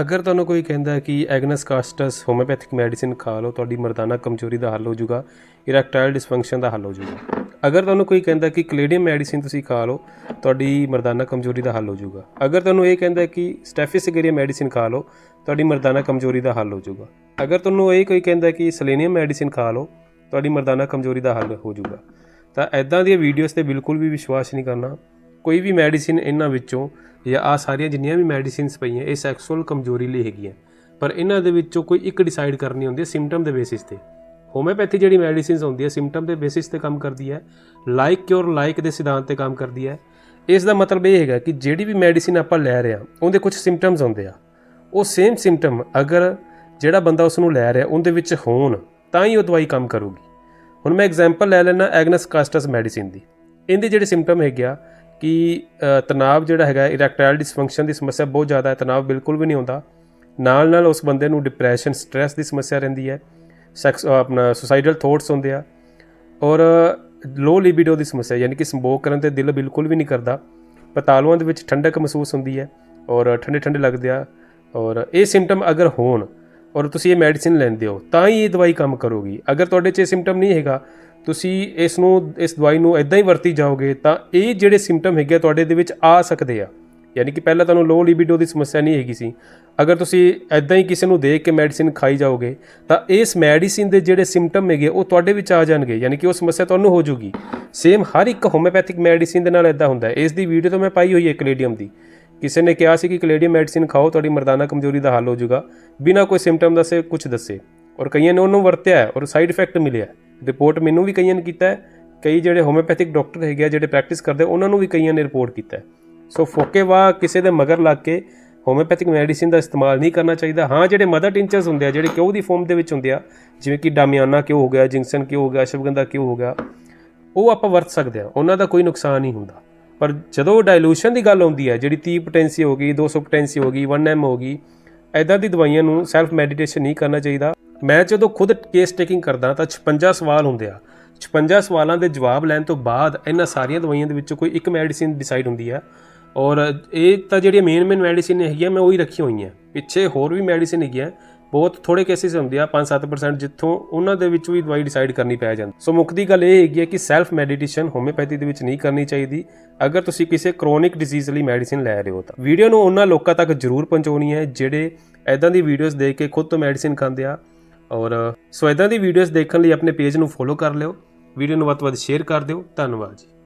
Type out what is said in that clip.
ਅਗਰ ਤੁਹਾਨੂੰ ਕੋਈ ਕਹਿੰਦਾ ਕਿ ਐਗਨਸ ਕਾਸਟਸ ਹੋਮਿਓਪੈਥਿਕ ਮੈਡੀਸਿਨ ਖਾ ਲਓ, ਤੁਹਾਡੀ ਮਰਦਾਨਾ ਕਮਜ਼ੋਰੀ ਦਾ ਹੱਲ ਹੋ ਜਾਊਗਾ, ਇਰੈਕਟਾਈਲ ਡਿਸਫੰਕਸ਼ਨ ਦਾ ਹੱਲ ਹੋ ਜਾਊਗਾ। ਅਗਰ ਤੁਹਾਨੂੰ ਕੋਈ ਕਹਿੰਦਾ ਕਿ ਕਲੇਡੀਅਮ ਮੈਡੀਸਿਨ ਤੁਸੀਂ ਖਾ ਲਓ, ਤੁਹਾਡੀ ਮਰਦਾਨਾ ਕਮਜ਼ੋਰੀ ਦਾ ਹੱਲ ਹੋ ਜਾਊਗਾ। ਅਗਰ ਤੁਹਾਨੂੰ ਇਹ ਕਹਿੰਦਾ ਕਿ ਸਟੈਫਿਸਿਗੇਰੀਆ ਮੈਡੀਸਿਨ ਖਾ ਲਓ, ਤੁਹਾਡੀ ਮਰਦਾਨਾ ਕਮਜ਼ੋਰੀ ਦਾ ਹੱਲ ਹੋ ਜਾਊਗਾ। ਅਗਰ ਤੁਹਾਨੂੰ ਇਹ ਕੋਈ ਕਹਿੰਦਾ ਕਿ ਸੈਲੇਨੀਅਮ ਮੈਡੀਸਿਨ ਖਾ ਲਓ, ਤੁਹਾਡੀ ਮਰਦਾਨਾ ਕਮਜ਼ੋਰੀ ਦਾ ਹੱਲ ਹੋ ਜਾਊਗਾ। ਤਾਂ ਐਦਾਂ ਦੀਆਂ ਵੀਡੀਓਜ਼ ਤੇ ਬਿਲਕੁਲ ਵੀ ਵਿਸ਼ਵਾਸ ਨਹੀਂ ਕਰਨਾ। ਕੋਈ ਵੀ ਮੈਡੀਸਿਨ ਇਹਨਾਂ ਵਿੱਚੋਂ ਜਾਂ ਆ ਸਾਰੀਆਂ ਜਿੰਨੀਆਂ ਵੀ ਮੈਡੀਸਿਨਸ ਪਈਆਂ, ਇਹ ਸੈਕਸੁਅਲ ਕਮਜ਼ੋਰੀ ਲਈ ਹੈਗੀਆਂ। ਪਰ ਇਹਨਾਂ ਦੇ ਵਿੱਚੋਂ ਕੋਈ ਇੱਕ ਡਿਸਾਈਡ ਕਰਨੀ ਹੁੰਦੀ ਹੈ ਸਿੰਪਟਮ ਦੇ ਬੇਸਿਸ ਤੇ। ਹੋਮਿਓਪੈਥੀ ਜਿਹੜੀ ਮੈਡੀਸਿਨਸ ਹੁੰਦੀ ਹੈ ਸਿੰਪਟਮ ਦੇ ਬੇਸਿਸ ਤੇ ਕੰਮ ਕਰਦੀ ਹੈ ਲਾਈਕ ਕਿਉਰ ਲਾਈਕ ਦੇ ਸਿਧਾਂਤ ਤੇ ਕੰਮ ਕਰਦੀ ਹੈ। ਇਸ ਦਾ ਮਤਲਬ ਇਹ ਹੈਗਾ ਕਿ ਜਿਹੜੀ ਵੀ ਮੈਡੀਸਿਨ ਆਪਾਂ ਲੈ ਰਹੇ ਹਾਂ, ਉਹਦੇ ਕੁਝ ਸਿੰਪਟਮਸ ਹੁੰਦੇ ਆ। ਉਹ ਸੇਮ ਸਿੰਪਟਮ ਅਗਰ ਜਿਹੜਾ ਬੰਦਾ ਉਸ ਨੂੰ ਲੈ ਰਿਹਾ, ਉਹਦੇ ਵਿੱਚ ਹੋਣ, ਤਾਂ ਹੀ ਉਹ ਦਵਾਈ ਕੰਮ ਕਰੂਗੀ। ਹੁਣ ਮੈਂ ਐਗਜ਼ਾਮਪਲ ਲੈ ਲੈਣਾ ਐਗਨਸ ਕਾਸਟਸ ਮੈਡੀਸਿਨ ਦੀ। ਇਹਦੇ ਜਿਹੜੇ ਸਿੰਪਟਮ ਹੈਗੇ ਆ ਕਿ ਅ, ਤਣਾਅ ਜਿਹੜਾ ਹੈਗਾ ਇਰੈਕਟਾਈਲ ਡਿਸਫੰਕਸ਼ਨ ਦੀ ਸਮੱਸਿਆ ਬਹੁਤ ਜ਼ਿਆਦਾ ਹੈ। ਤਣਾਅ ਬਿਲਕੁਲ ਵੀ ਨਹੀਂ ਹੁੰਦਾ। ਨਾਲ ਨਾਲ ਉਸ ਬੰਦੇ ਨੂੰ ਡਿਪਰੈਸ਼ਨ ਸਟ੍ਰੈਸ ਦੀ ਸਮੱਸਿਆ ਰਹਿੰਦੀ ਹੈ। ਸੈਕਸ ਆਪਣਾ ਸੁਸਾਈਡਲ ਥੋਟਸ ਹੁੰਦੇ ਆ। ਔਰ ਲੋ ਲਿਬਿਡੋ ਦੀ ਸਮੱਸਿਆ ਯਾਨੀ ਕਿ ਸੰਭੋਗ ਕਰਨ ਤੇ ਦਿਲ ਬਿਲਕੁਲ ਵੀ ਨਹੀਂ ਕਰਦਾ। ਪਤਾਲੂਆਂ ਦੇ ਵਿੱਚ ਠੰਡਕ ਮਹਿਸੂਸ ਹੁੰਦੀ ਹੈ ਔਰ ਠੰਡੇ ਠੰਡੇ ਲੱਗਦੇ ਆ। ਔਰ ਇਹ ਸਿੰਪਟਮ ਅਗਰ ਹੋਣ ਔਰ ਤੁਸੀਂ ਇਹ ਮੈਡੀਸਿਨ ਲੈਂਦੇ ਹੋ ਤਾਂ ਹੀ ਇਹ ਦਵਾਈ ਕੰਮ ਕਰੂਗੀ। ਅਗਰ ਤੁਹਾਡੇ 'ਚ ਇਹ ਸਿੰਪਟਮ ਨਹੀਂ ਹੈਗਾ ਤੁਸੀਂ ਇਸ ਨੂੰ, ਇਸ ਦਵਾਈ ਨੂੰ ਇਦਾਂ ਹੀ ਵਰਤੀ ਜਾਓਗੇ ਤਾਂ ਇਹ ਜਿਹੜੇ ਸਿੰਪਟਮ ਹੈਗੇ ਆ ਤੁਹਾਡੇ ਦੇ ਵਿੱਚ ਆ ਸਕਦੇ ਆ। ਯਾਨੀ ਕਿ ਪਹਿਲਾਂ ਤੁਹਾਨੂੰ ਲੋ ਲਿਬਿਡੋ ਦੀ ਸਮੱਸਿਆ ਨਹੀਂ ਹੈਗੀ ਸੀ। ਅਗਰ ਤੁਸੀਂ ਐਦਾਂ ਹੀ ਕਿਸੇ ਨੂੰ ਦੇਖ ਕੇ ਮੈਡੀਸਿਨ ਖਾਈ ਜਾਓਗੇ, ਤਾਂ ਇਸ ਮੈਡੀਸਿਨ ਦੇ ਜਿਹੜੇ ਸਿੰਪਟਮ ਹੈਗੇ ਉਹ ਤੁਹਾਡੇ ਵਿੱਚ ਆ ਜਾਣਗੇ। ਯਾਨੀ ਕਿ ਉਹ ਸਮੱਸਿਆ ਤੁਹਾਨੂੰ ਹੋ ਜੂਗੀ ਸੇਮ ਹਰ ਇੱਕ ਹੋਮਿਓਪੈਥਿਕ ਮੈਡੀਸਿਨ ਦੇ ਨਾਲ ਐਦਾਂ ਹੁੰਦਾ ਹੈ। ਇਸ ਦੀ ਵੀਡੀਓ ਤਾਂ ਮੈਂ ਪਾਈ ਹੋਈ ਹੈ ਕਲੇਡੀਅਮ ਦੀ। ਕਿਸੇ ਨੇ ਕਿਹਾ ਸੀ ਕਿ ਕਲੇਡੀਅਮ ਮੈਡੀਸਿਨ ਖਾਓ, ਤੁਹਾਡੀ ਮਰਦਾਨਾ ਕਮਜ਼ੋਰੀ ਦਾ ਹੱਲ ਹੋ ਜਾਊਗਾ। ਬਿਨਾਂ ਕੋਈ ਸਿੰਪਟਮ ਦੱਸੇ ਕੁਝ ਦੱਸੇ। ਔਰ ਕਈਆਂ ਨੇ ਉਹਨੂੰ ਵਰਤਿਆ ਔਰ ਸਾਈਡ ਇਫੈਕਟ ਮਿਲਿਆ ਰਿਪੋਰਟ ਮੈਨੂੰ ਵੀ ਕਈਆਂ ਨੇ ਕੀਤਾ ਹੈ। ਕਈ ਜਿਹੜੇ ਹੋਮਿਓਪੈਥਿਕ ਡਾਕਟਰ ਹੈਗੇ ਆ, ਜਿਹੜੇ ਪ੍ਰੈਕਟਿਸ ਕਰਦੇ, ਉਹਨਾਂ ਨੂੰ ਵੀ ਕਈਆਂ ਨੇ ਰਿਪੋਰਟ ਕੀਤਾ ਹੈ। ਸੋ ਫੋਕੇਵਾ ਕਿਸੇ ਦੇ ਮਗਰ ਲੱਗ ਕੇ ਹੋਮਿਓਪੈਥਿਕ ਮੈਡੀਸਿਨ ਦਾ ਇਸਤੇਮਾਲ ਨਹੀਂ ਕਰਨਾ ਚਾਹੀਦਾ। ਹਾਂ, ਜਿਹੜੇ ਮਦਰ ਟਿੰਚਰਸ ਹੁੰਦੇ ਆ, ਜਿਹੜੇ ਕਿਉ ਦੀ ਫਾਰਮ ਦੇ ਵਿੱਚ ਹੁੰਦੇ ਆ, ਜਿਵੇਂ ਕਿ ਡਾਮਿਆਨਾ ਕਿਉ ਹੋ ਗਿਆ ਜਿੰਕਸਨ ਕਿਉ ਹੋ ਗਿਆ, ਅਸ਼ਵਗੰਧਾ ਕਿਉ ਹੋ ਗਿਆ, ਉਹ ਆਪਾਂ ਵਰਤ ਸਕਦੇ ਆ। ਉਹਨਾਂ ਦਾ ਕੋਈ ਨੁਕਸਾਨ ਨਹੀਂ ਹੁੰਦਾ। ਪਰ ਜਦੋਂ ਡਾਇਲੂਸ਼ਨ ਦੀ ਗੱਲ ਆਉਂਦੀ ਹੈ ਜਿਹੜੀ 30 ਪੋਟੈਂਸੀ ਹੋ ਗਈ 200 ਪੋਟੈਂਸੀ ਹੋ ਗਈ 1 ਐਮ ਹੋ ਗਈ ਐਦਾਂ ਦੀ ਦਵਾਈਆਂ ਨੂੰ ਸੈਲਫ ਮੈਡੀਟੇਸ਼ਨ ਨਹੀਂ ਕਰਨਾ ਚਾਹੀਦਾ। ਮੈਂ ਜਦੋਂ ਖੁਦ ਕੇਸ ਟੇਕਿੰਗ ਕਰਦਾ ਤਾਂ 56 ਸਵਾਲ ਹੁੰਦੇ ਆ। 56 ਸਵਾਲਾਂ ਦੇ ਜਵਾਬ ਲੈਣ ਤੋਂ ਬਾਅਦ ਇਹਨਾਂ ਸਾਰੀਆਂ ਦਵਾਈਆਂ ਦੇ ਵਿੱਚੋਂ ਕੋਈ ਇੱਕ ਮੈਡੀਸਿਨ ਡਿਸਾਈਡ ਹੁੰਦੀ ਆ। ਔਰ ਇਹ ਤਾਂ ਜਿਹੜੀਆਂ ਮੇਨ ਮੇਨ ਮੈਡੀਸਿਨ ਹੈਗੀਆਂ, ਮੈਂ ਉਹੀ ਰੱਖੀ ਹੋਈਆਂ। ਪਿੱਛੇ ਹੋਰ ਵੀ ਮੈਡੀਸਿਨ ਹੈਗੀਆਂ। ਬਹੁਤ ਥੋੜੇ ਕੇਸਿਸ ਹੁੰਦੇ ਆ 5-7% ਜਿੱਥੋਂ ਉਹਨਾਂ ਦੇ ਵਿੱਚ ਵੀ ਦਵਾਈ ਡਿਸਾਈਡ ਕਰਨੀ ਪੈ ਜਾਂਦੀ। ਸੋ ਮੁੱਖ ਦੀ ਗੱਲ ਇਹ ਹੈਗੀ ਹੈ ਕਿ ਸੈਲਫ ਮੈਡੀਟੇਸ਼ਨ ਹੋਮਿਓਪੈਥੀ ਦੇ ਵਿੱਚ ਨਹੀਂ ਕਰਨੀ ਚਾਹੀਦੀ। ਅਗਰ ਤੁਸੀਂ ਕਿਸੇ ਕ੍ਰੋਨਿਕ ਡਿਜ਼ੀਜ਼ ਲਈ ਮੈਡੀਸਿਨ ਲੈ ਰਹੇ ਹੋ ਤਾਂ। ਵੀਡੀਓ ਨੂੰ ਉਹਨਾਂ ਲੋਕਾਂ ਤੱਕ ਜ਼ਰੂਰ ਪਹੁੰਚਾਉਣੀ ਹੈ ਜਿਹੜੇ ਐਦਾਂ ਦੀ ਵੀਡੀਓਜ਼ ਦੇਖ ਕੇ ਖੁਦ ਤੋਂ ਮੈਡੀਸਿਨ ਖਾਂਦੇ ਆ। ਔਰ, ਸੋ ਐਦਾਂ ਦੀ ਵੀਡੀਓਜ਼ ਦੇਖਣ ਲਈ ਆਪਣੇ ਪੇਜ ਨੂੰ ਫੋਲੋ ਕਰ ਲਿਓ। ਵੀਡੀਓ ਨੂੰ ਵੱਧ ਤੋਂ ਵੱਧ ਸ਼ੇਅਰ ਕਰ ਦਿਓ। ਧੰਨਵਾਦ ਜੀ।